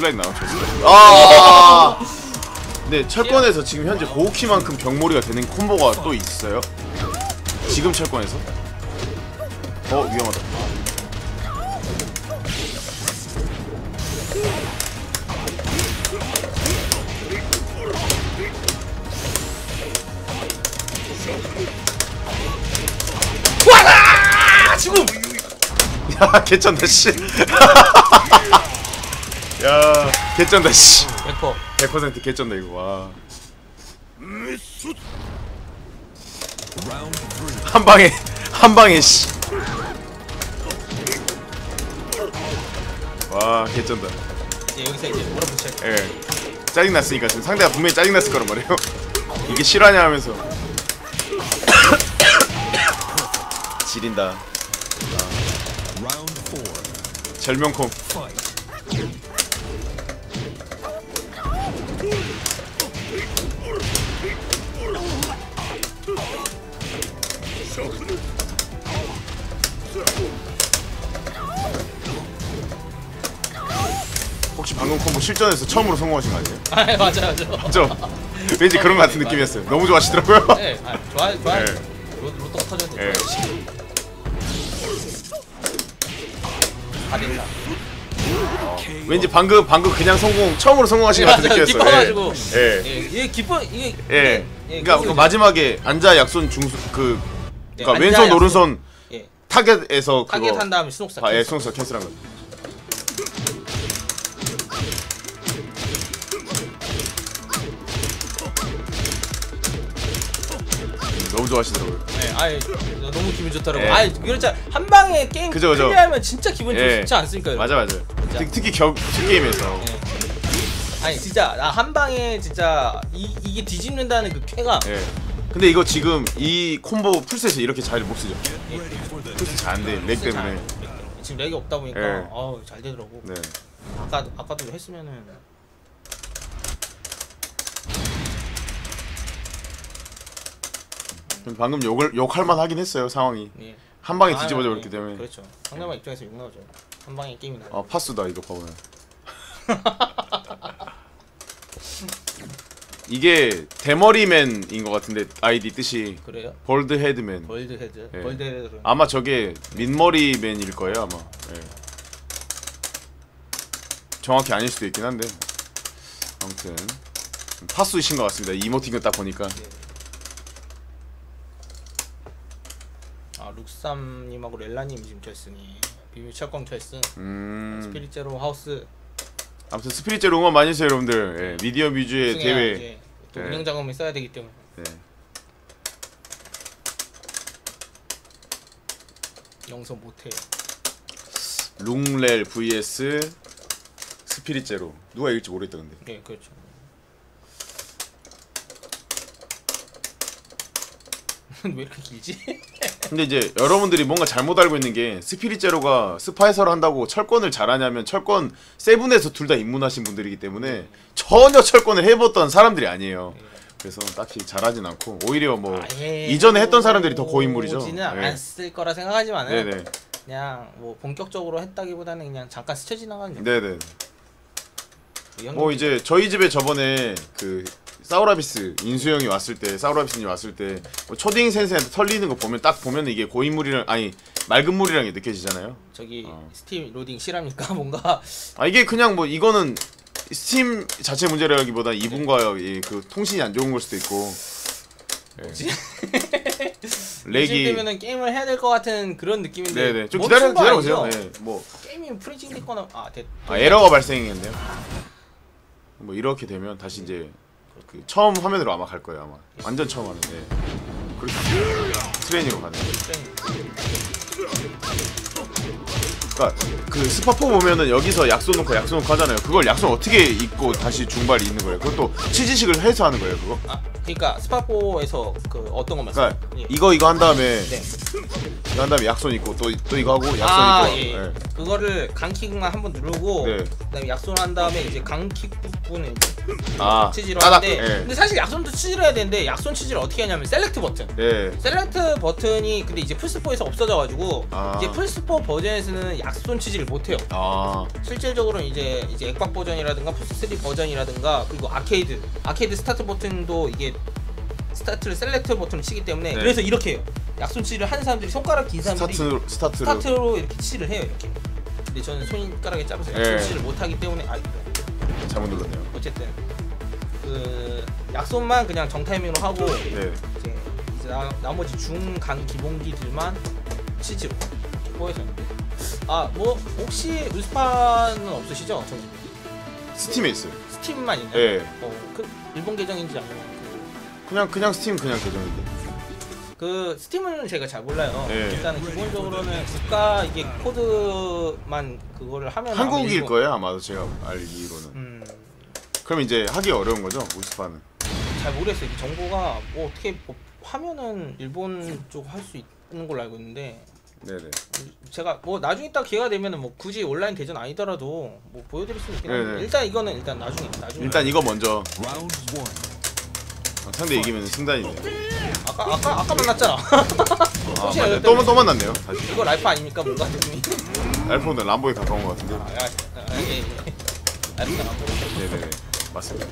슬라이드 나왔죠. 아. 네 철권에서 지금 현재 고우키만큼 병몰이가 되는 콤보가 또 있어요. 지금 철권에서? 어 위험하다. 아 지금 야 개쩐다 씨. 야 개쩐다 씨. 100% 100% 개쩐다 이거 와. 한 방에 한 방에 씨. 와 개쩐다. 이제 여기서 이제 몰아붙여야 돼 예. 짜증 났으니까 지금 상대가 분명히 짜증 났을 거란 말이에요. 이게 실화냐 하면서. 지린다. Four. 절명콤. 실전에서 처음으로 성공하신 거 아니에요? 아 맞아 맞아 저 왠지 그런 것 같은 느낌이었어요. 너무 좋아하시더라고요. 네 아, 좋아 좋아 네. 로, 로또가 터졌는데 예. 다 된다 왠지 방금 방금 그냥 성공 처음으로 성공하신 것 같은 맞아, 느낌이었어요. 기뻐가지고. 예. 예, 이게 기뻐 이게 예. 예. 예, 그러니까 그 마지막에 앉아 약손 중수 그 네, 그러니까 왼손. 오른손 예 타겟에서 타겟 한 다음에 스노크사 아, 예, 송서 캔슬한 거. 좋아하시더라고요. 네, 아이 너무 기분 좋더라고. 예. 아이 그렇잖아 한 방에 게임 그죠, 그죠. 클리어하면 진짜 기분 예. 좋지 않습니까? 여러분? 맞아 맞아. 특, 특히 겨첫 게임에서 예. 아니 진짜 나 한 방에 진짜 이 이게 뒤집는다는 그 쾌감. 예. 근데 이거 지금 이 콤보 풀셋이 이렇게 잘 못 쓰죠. The 풀셋 잘안 돼. 렉 때문에. 지금 렉이 없다 보니까 예. 어우 잘 되더라고. 네. 아까 아까도 했으면은 방금 욕을 욕할 만 하긴 했어요 상황이. 예. 한 방에 아, 뒤집어져 예. 버렸기 때문에. 그렇죠. 상대방 입장에서 욕 나오죠. 한 방에 게임이 나. 아 파스다 이거 봐보면. 이게 대머리맨인 것 같은데 아이디 뜻이 그래요? 볼드 헤드맨. 벌드 헤드. 예. 벌드 헤드. 아마 저게 민머리맨일 거예요 아마. 예. 정확히 아닐 수도 있긴 한데. 아무튼 파수이신 것 같습니다. 이모티콘 딱 보니까. 아 룩삼님하고 렐라님이 지금 결승이 비밀 철권 결승. 음. 스피릿 제로 하우스 아무튼 스피릿제로 응원 많이 해주세요 여러분들. 예. 미디어 뮤즈의 대회. 또 네. 운영 자금을 써야 되기 때문에. 네. 영서 못해요. 룽렐 vs 스피릿제로. 누가 이길지 모르겠다 근데. 네 그렇죠. 왜 이렇게 길지? 근데 이제 여러분들이 뭔가 잘못 알고 있는 게 스피릿 제로가 스파 해설을 한다고 철권을 잘하냐면 철권 세븐에서 둘 다 입문하신 분들이기 때문에 전혀 철권을 해봤던 사람들이 아니에요. 그래서 딱히 잘하진 않고 오히려 뭐 아예 이전에 했던 사람들이 더 고인물이죠. 지는 네. 않았을 거라 생각하지만은 네네. 그냥 뭐 본격적으로 했다기보다는 그냥 잠깐 스쳐 지나간 정도. 네네. 이 형님 뭐 이제 저희 집에 저번에 그 사우라비스 인수형이 왔을 때 사우라비스님 왔을 때뭐 초딩 센세한테 털리는 거 보면 딱 보면 이게 고인물이랑 아니 맑은 물이랑 게 느껴지잖아요. 저기 어. 스팀 로딩 실합니까 뭔가 아 이게 그냥 뭐 이거는 스팀 자체 문제라기보다 이분과 이그 통신이 안 좋은 걸 수도 있고 예. 렉이 되면은 게임을 해야 될 것 같은 그런 느낌인데 네네 좀 멈춘 기다려 거 기다려보세요. 예. 뭐 게임이 프리징 됐거나 아 됐. 아, 에러가 발생했네요. 뭐 이렇게 되면 다시 이제 그 처음 화면으로 아마 갈 거예요 아마 완전 처음 하는데 그렇게 트레이닝으로 가는 거예요. 그러니까 그 스파포 보면은 여기서 약속 놓고 약속 놓고 하잖아요. 그걸 약속 어떻게 입고 다시 중발이 있는 거예요? 그것도 치지식을 해서 하는 거예요 그거? 아 그러니까 스파포에서 그 어떤 거 말씀? 그러니까 이거 이거 한 다음에 네. 한 다음에 약손 있고 또 또 이거 하고 약손 아, 있고. 예. 예. 그거를 강킥만 한 번 누르고 네. 그다음에 약손 한 다음에 이제 강킥 부분을 아 따닥. 하는데 예. 근데 사실 약손도 치즈를 해야 되는데 약손 치즈를 어떻게 하냐면 셀렉트 버튼 예. 셀렉트 버튼이 근데 이제 플스4에서 없어져 가지고 아. 이제 플스4 버전에서는 약손 치즈를 못해요 아 실질적으로는 이제 이제 액박 버전이라든가 플스 3 버전이라든가 그리고 아케이드 아케이드 스타트 버튼도 이게 스타트를 셀렉트 버튼을 치기 때문에 네. 그래서 이렇게 해요 약손 치즈를 하는 사람들이 손가락 긴 사람들이 스타트 스타트로. 스타트로 이렇게 치를 해요 이렇게 근데 저는 손가락에 짧아서 약손 예. 치를 못하기 때문에 아 잘못 눌렀네요. 어쨌든 그 약손만 그냥 정타이밍으로 하고 네. 이제, 이제 나, 나머지 중간 기본기들만 치즈로 포해서 아 뭐 혹시 울스파는 없으시죠? 저 스팀에 있어요. 스팀만 있나요? 예. 어, 그 일본 계정인지 아니면 그냥 그냥 스팀 그냥 계정인데. 그, 그 스팀은 제가 잘 몰라요. 예. 일단은 기본적으로는 국가 이게 코드만 그거를 하면 한국일 일본- 거예요 아마도 제가 알기로는. 음, 그럼 이제 하기 어려운 거죠 우스파는. 잘 모르겠어요. 이 정보가 뭐 어떻게 뭐 하면은 일본 쪽 할 수 있는 걸로 알고 있는데 네네. 제가 뭐 나중에 딱 기회가 되면은 뭐 굳이 온라인 대전 아니더라도 뭐 보여드릴 수 있긴 한데. 일단 이거는 일단 나중에 나중에 일단 이거 먼저. 아, 상대 이기면 승단이네. 아까 아까 아까 만났잖아. 아 혹시 맞네. 알고 또, 때문에- 또 만났네요. 다시. 이거 라이프 아닙니까 뭔가 느낌이? 알폰은 람보에 가까운 것 같은데. 아, 야, 아, 예, 예. 안. 네네네. 맞습니다.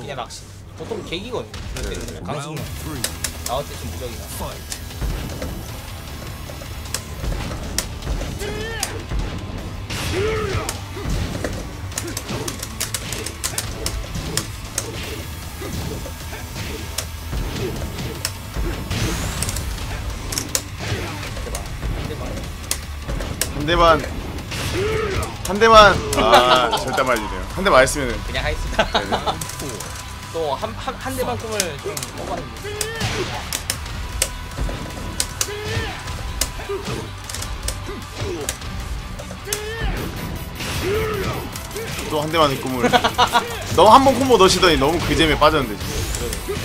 그냥 낚시. 보통 계기거든요. 그럴 Round three. 나올 때좀 무적이다. 한 대만. 한 대만. 아 절대 말리네요. 한 대 맞았으면. 그냥 하겠습니다. 네네. 또한 한 한 대만 꿈을 좀 뽑았는데. 또 한 대만 꿈을. 너무 한 번 콤보 넣으시더니 너무 그 재미에 빠졌는데 지금.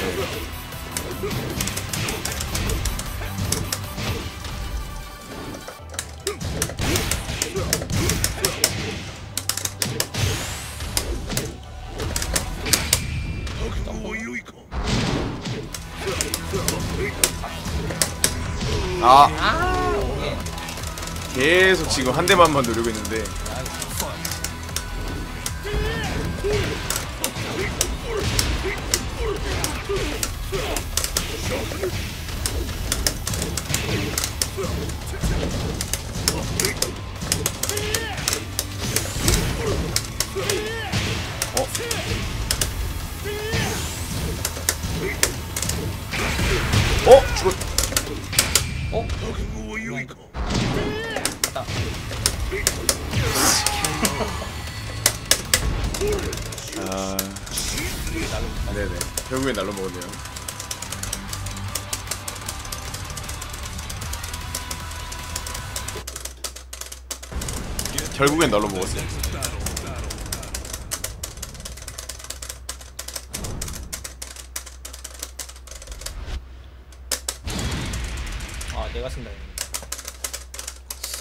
아 아, 이게 계속 지금 한 대만만 노리고 있는데 결국엔 날로 먹었어요 아, 내가 쓴다.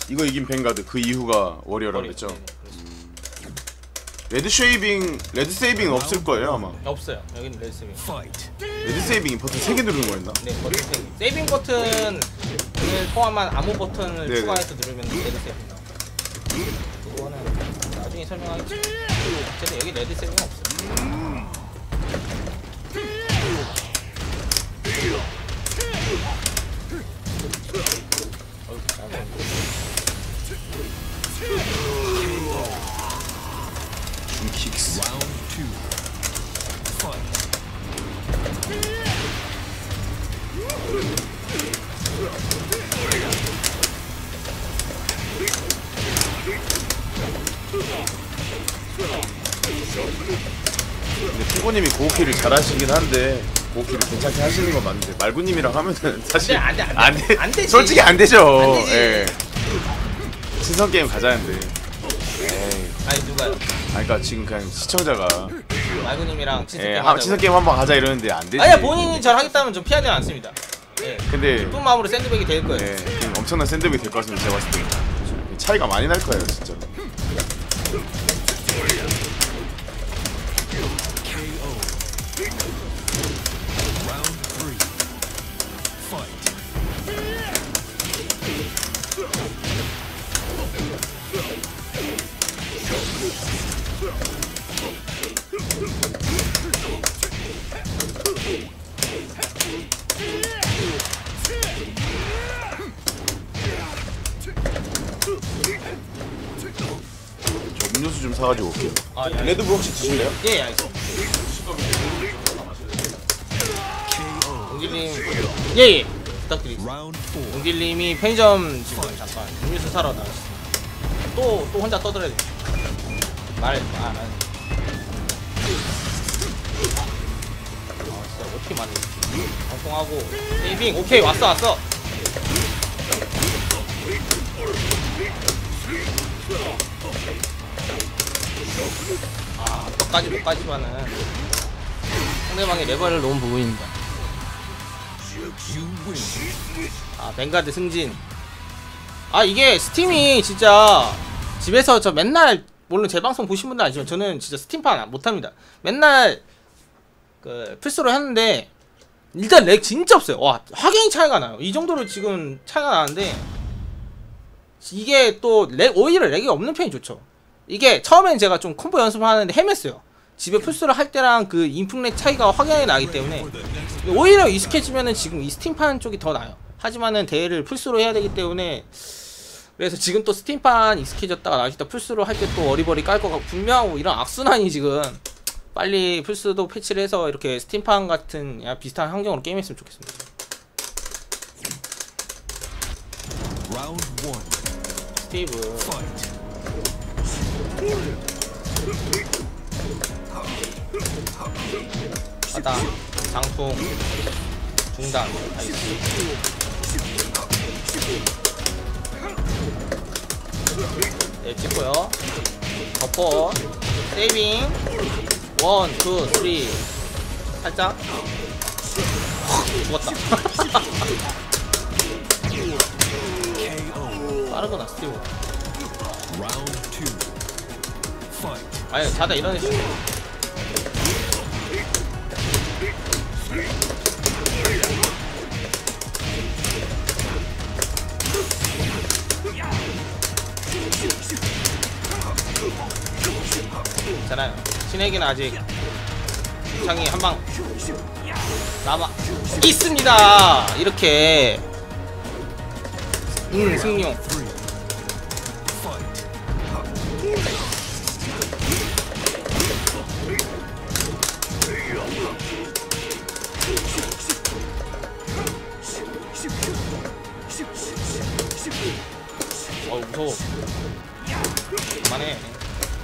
이거 이긴 뱅가드 그 이후가 워리어라고. 그랬죠 네네, 그렇죠. 레드 쉐이빙 레드 세이빙 없을 거예요 아마 없어요. 여기는 레드 세이빙. Fight. 레드 세이빙이 버튼 3개 누르는 거였나? 네, 버튼 세이빙. 세이빙 버튼을 포함한 아무 버튼을 네네. 추가해서 누르면 레드 세이빙 나중에 설명하겠지. 어쨌든 여기 레드 세이빙 없어 근데 피고님이 고우키를 잘하시긴 한데 고우키를 괜찮게 하시는 건 맞는데 말구님이랑 하면은 사실 안 돼, 안 돼, 안 되지. 솔직히 안 되죠 안 되지. 예. 친선 게임 가자는데 에이 아니 누가요? 아 그러니까 지금 그냥 시청자가 말구님이랑 친선 예, 게임 하- 하자고. 친선 게임 한번 가자 이러는데 안 되지 아니야 본인이 잘 하겠다면 좀 피하지 않습니다. 예. 근데 기쁜 마음으로 샌드백이 될 거예요. 예, 엄청난 샌드백이 될 것 같습니다 제가 봤을 때 차이가 많이 날 거예요 진짜 사가지고 올게요 아, 예. 레드불 혹시 드실래요? 예, 예, 알겠습니다. 용길님, 예, 예, 부탁드리겠습니다. Round four. 용길님이 편의점 지금 잠깐 음료수 사러 나갔습니다. 또, 또 혼자 떠들어야 돼. 말, 아, 안. 아, 진짜 어떻게 말해. 방송하고, 세이빙, 오케이, 왔어, 왔어. 아, 끝까지 못 가지만은 상대방의 레벨을 놓은 부분입니다. 아 뱅가드 승진. 아 이게 스팀이 진짜 집에서 저 맨날 물론 제 방송 보신 분들 아시지만 저는 진짜 스팀판 못합니다. 맨날 그 플스로 했는데 일단 렉 진짜 없어요. 와 확연히 차이가 나요. 이 정도로 지금 차이가 나는데 이게 또 렉 오히려 렉이 없는 편이 좋죠 이게 처음엔 제가 좀 콤보 연습하는데 헤맸어요 집에 플스를 할 때랑 그 인풋 렉 차이가 확연히 나기 때문에 오히려 익숙해지면은 지금 이 스팀판 쪽이 더 나아요. 하지만은 대회를 풀스로 해야 되기 때문에 그래서 지금 또 스팀판 익숙해졌다가 나중에 또 풀스로 할 때 또 어리버리 깔 거가 분명하고 이런 악순환이 지금 빨리 풀스도 패치를 해서 이렇게 스팀판 같은 야, 비슷한 환경으로 게임했으면 좋겠습니다. 스티브 바다 장풍 중단 아이스 네 찍고요 덮어 세이빙 원, 투, 쓰리 살짝 죽었다 KO. 빠르구나 스티브 two. Fight. 아니 자다 일어나시 괜찮아요. 신에게는 아직 상이 한 방 남아 있습니다. 이렇게. 음 승용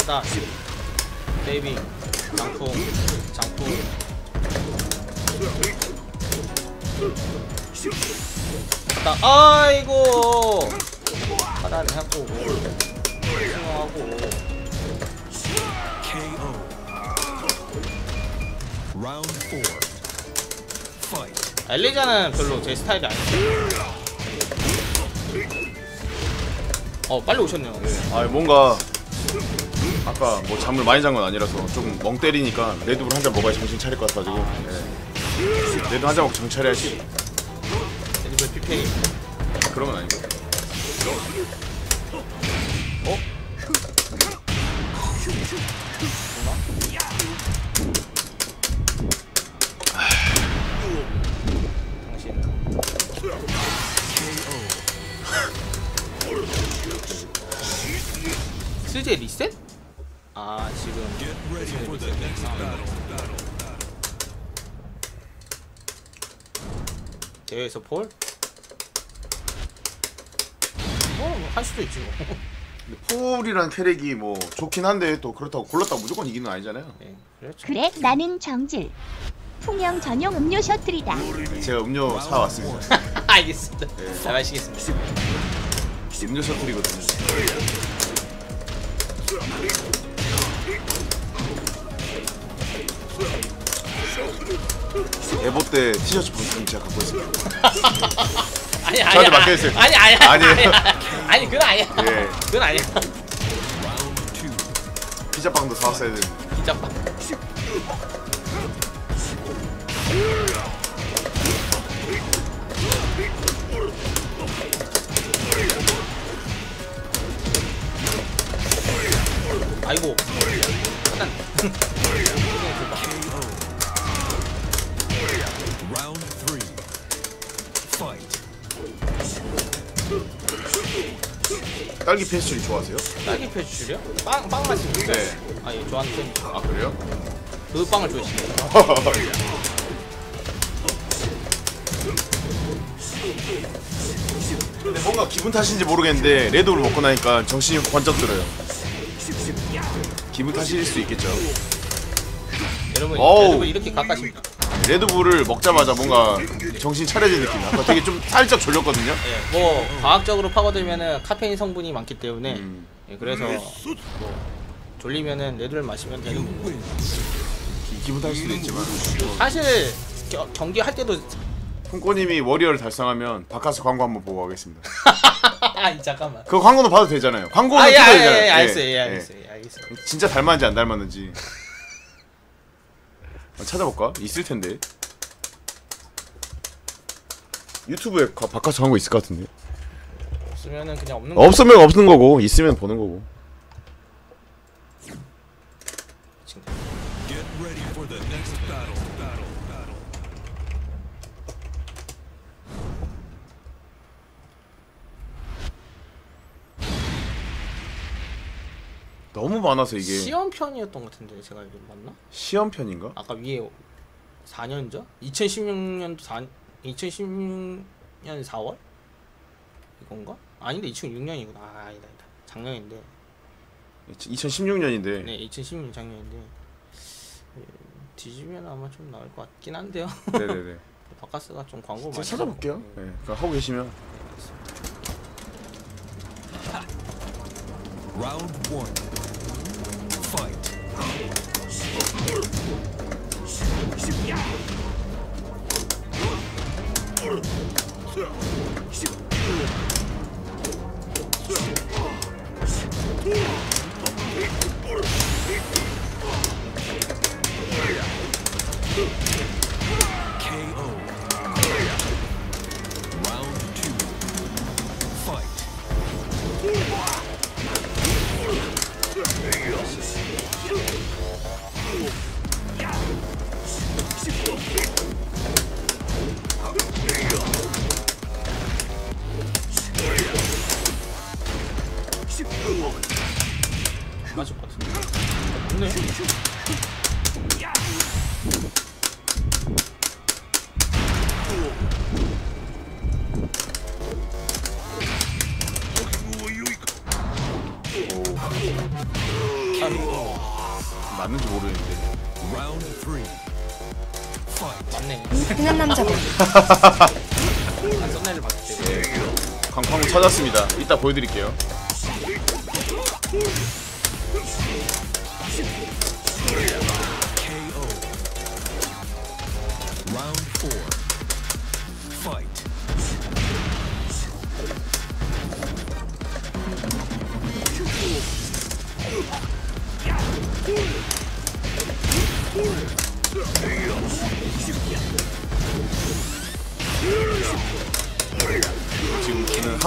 하다 세이빙 장풍 장풍. 하다 아이고. 하다는 하고. Fight. 엘리자는 별로 제 스타일이 아니에요. 어 빨리 오셨네요. 아 뭔가 아까 뭐 잠을 많이 잔 건 아니라서 좀멍 때리니까 레드불 한 잔 먹어야 정신 차릴 것 같아가지고 예. 레드 한 잔 먹고 정신 차려야지 레드불 PPA. 그런 건 아니고 어? 당신. 슬제 리셋? 아 지금 Get ready for the next battle. 대회에서 폴? 뭐할 수도 있지 뭐. 근데 폴이란 캐릭이 뭐 좋긴 한데 또 그렇다고 골랐다고 무조건 이기는 건 아니잖아요 네, 그렇죠. 그래 나는 정질 풍영 전용 음료 셔틀이다 제가 음료 사왔습니다 알겠습니다. 잘 마시겠습니다. 음료 셔틀이거든요 에보 때 티셔츠 분품 제가 갖고 있습니다 아니 아니 저한테 맡겨주세요. 아니 아니 아니 아니에요. 아니 그건 아니야. 예 그건 아니야. 피자빵도 사왔어야 되는데 빠. 아이고. 일단 Round three. Fight. 딸기 페스츄리 좋아하세요? 딸기 패스츄리요? 빵, 빵 맛이 있어요? 네. 아, 예, 좋아하는 편이죠. 아 그래요? 그 빵을 좋아하시네요. 근데 뭔가 기분 탓인지 모르겠는데 레드불 먹고 나니까 정신이 번쩍 들어요 기분 탓일 수 있겠죠 여러분, 어우. 여러분 이렇게 가까십니다. 레드불을 먹자마자 뭔가 정신 차려진 느낌. 아까 되게 좀 살짝 졸렸거든요. 예, 뭐 과학적으로 파고들면은 카페인 성분이 많기 때문에 음. 예, 그래서 뭐 졸리면은 레드를 마시면 되는 거고. 기- 기분 탓일 수도 있지만. 사실 겨, 경기 할 때도 풍꼬님이 워리어를 달성하면 바카스 광고 한번 보고 가겠습니다. 아니 잠깐만. 그 광고는 봐도 되잖아요. 광고는 아예 찍어야 예, 되잖아요. 예, 예, 알겠어요 예, 예. 알겠어요 예, 알겠어요. 진짜 닮았는지 안 닮았는지 찾아볼까? 있을 텐데. 유튜브에 가- 바카스 광고 있을 것 같은데. 없으면은 그냥 없는 거 없으면 없는 거고 있으면 보는 거고 너무 많아서 이게 시험 편이었던 것 같은데 제가 이거 맞나? 시험 편인가? 아까 위에 4년 전? 2016년도 4 2016년 4월? 이건가? 아닌데 2006년이구나. 아, 아니다, 아니다. 작년인데. 2016년인데 네, 2016년 작년인데. 음, 뒤지면 아마 좀 나을 것 같긴 한데요. 네네네 바카스가 좀 광고 제가 많이 찾아볼게요 하고. 네. 그럼 하고 계시면 Round one. fight. Yeah. 맞는지 모르겠는데. 맞네. 흔한 남자분 난 썸네일을 봤기 때문에. 광광 찾았습니다 이따 보여드릴게요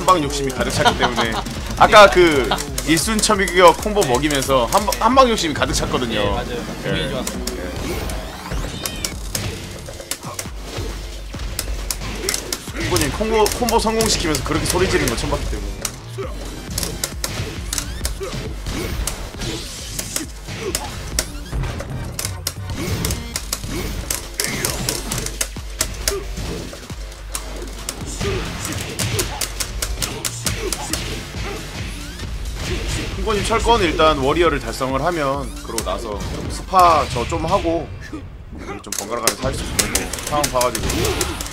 한방 욕심이 가득 찼기 때문에 아까 그 일순 첨이격 콤보 먹이면서 한방 한방 욕심이 가득 찼거든요. 네, 맞아요. 예. 좋았어요. 후보님 콤보 콤보 성공시키면서 그렇게 소리 지르는 거 처음 봤기 때문에. 흥권님 철권 일단 워리어를 달성을 하면 그러고 나서 좀 스파 저 좀 하고 좀 번갈아 가면서 할 수 있는 거 상황 봐가지고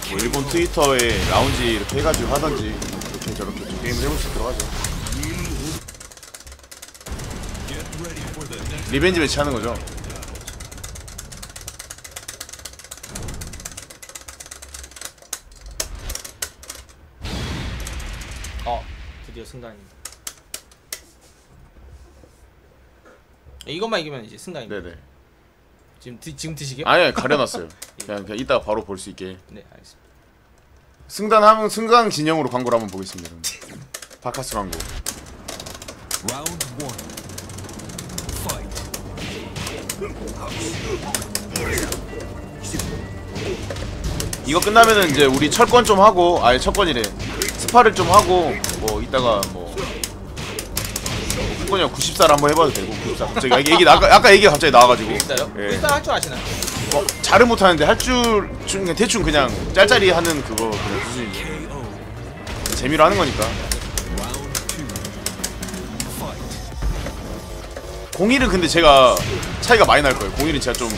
뭐 일본 트위터에 라운지 이렇게 해가지고 하던지 이렇게 저렇게 좀 게임을 해볼 수 있도록 하죠 리벤지 매치 하는 거죠 어, 드디어 승단입니다. 이것만 이기면 이제 승단입니다. 네네 지금 드, 지금 드시게요? 아니 가려놨어요 그냥, 그냥 이따가 바로 볼 수 있게 네, 알겠습니다. 승단하면 승강 진영으로 광고를 한번 보겠습니다. 바카스 광고. 이거 끝나면은 이제 우리 철권 좀 하고 아예 철권이래 스파를 좀 하고 뭐 이따가 뭐 철권이 94를 한번 해봐도 되고 94 갑자기 얘기, 얘기 아까 아까 얘기 가 갑자기 나와가지고 진짜요? 예. 일단 할줄 아시나요? 뭐 잘은 못하는데 할줄 대충 그냥 짤짤이 하는 그거 그냥 수준이죠. 재미로 하는 거니까. 01은 근데 제가 차이가 많이 날 거예요 01은 제가 좀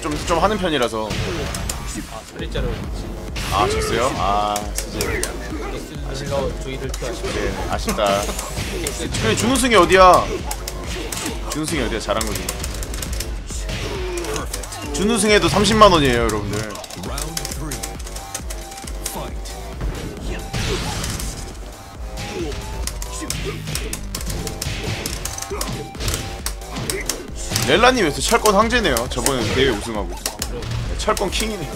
좀, 좀 하는 편이라서 아, 스프릿자로 아 졌어요? 아 진짜 X로 조이를 투하시고 네, 아쉽다 근데 준우승이 어디야? 준우승이 어디야? 잘한 거지. 준우승에도 30만 원이에요 여러분들. 렐라님 요새 철권 황제네요. 저번에 대회 우승하고. 철권 킹이네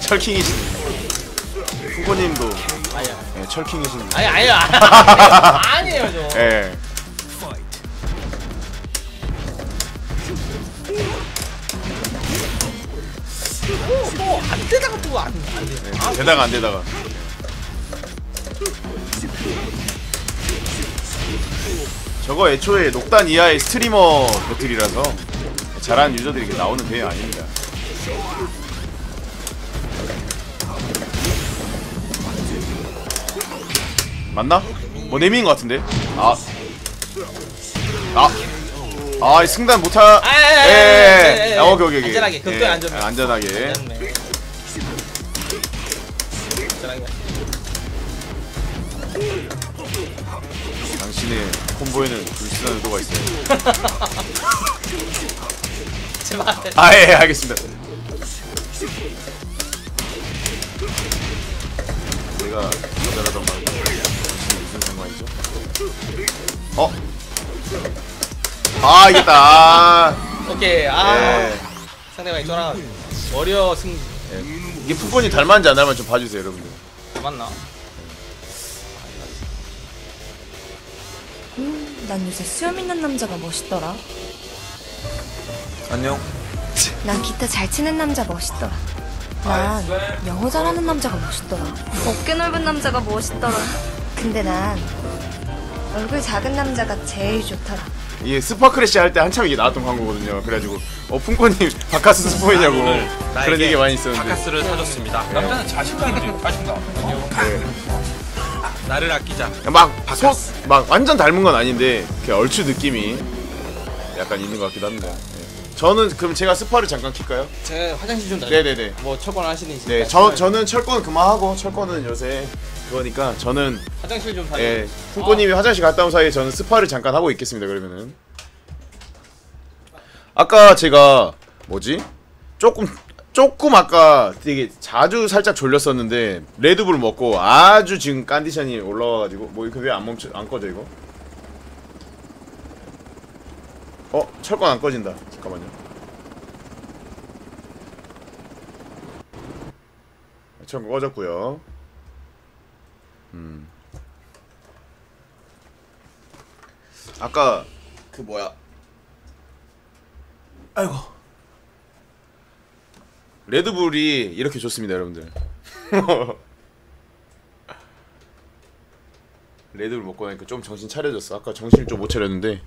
철킹이시네 후보님도 아야 네, 철킹이시네 아니 아니야 아니에요 저 예. Fight. 또안 되다가 또안 안 돼. 네, 되다가 안 되다가 저거 애초에 녹단 이하의 스트리머 배틀이라서 잘하는 유저들이 이렇게 나오는 대회 아닙니다 맞나? 뭐 네미인 것 같은데? 아 아. 아, 이 승단 못하. 아, 예, 예, 예, 예, 예, 예, 예. 아, 오케이, 오케이, 오케이. 안전하게, 극도의 예, 안전만. 안전하게. 네. 당신의 콤보에는 불순한 의도가 있어요. 제발 아, 예, 예, 알겠습니다. 내가 거절하던 말 어? 아, 이겼다. 아, 오케이 아 예. 상대방이 쫄아 어려 승 이게 풋본이 닮았는지 안 닮았는지 좀 봐주세요, 여러분들. 맞나? 난 요새 수염 있는 남자가 멋있더라. 안녕. 난 기타 잘 치는 남자 멋있더라. 난 영어 잘하는 남자가 멋있더라. 어깨 넓은 남자가 멋있더라. 근데 난 얼굴 작은 남자가 제일 좋더라. 이게 스파크래시 할 때 한참 이게 나왔던 광고거든요. 그래가지고 어 푼코님 바카스 스포이냐고 그런 얘기 많이 있었는데. 바카스를 사줬습니다. 남자는 자신감이죠. 자신감. 나를 아끼자. 막막 완전 닮은 건 아닌데 이렇게 얼추 느낌이 약간 있는 것 같기도 합니다. 예. 저는 그럼 제가 스파를 잠깐 킬까요? 제가 화장실 좀 다녀 네네네. 뭐 철권 하시는지 네, 저 저는 철권 그만하고 철권은 요새 그거니까 저는 화장실 좀 다녀 예, 푼코님이 화장실 갔다 온 사이에 저는 스파를 잠깐 하고 있겠습니다. 그러면은 아까 제가 뭐지 조금 조금 아까 되게 자주 살짝 졸렸었는데 레드불 먹고 아주 지금 컨디션이 올라와가지고 뭐 이거 왜 안 멈춰 안 꺼져 이거? 어 철권 안 꺼진다 잠깐만요. 철권 꺼졌고요. 음. 아까 그 뭐야? 아이고. 레드불이 이렇게 좋습니다 여러분들. 레드불 먹고 나니까 좀 정신 차려졌어. 아까 정신을 좀 못 차렸는데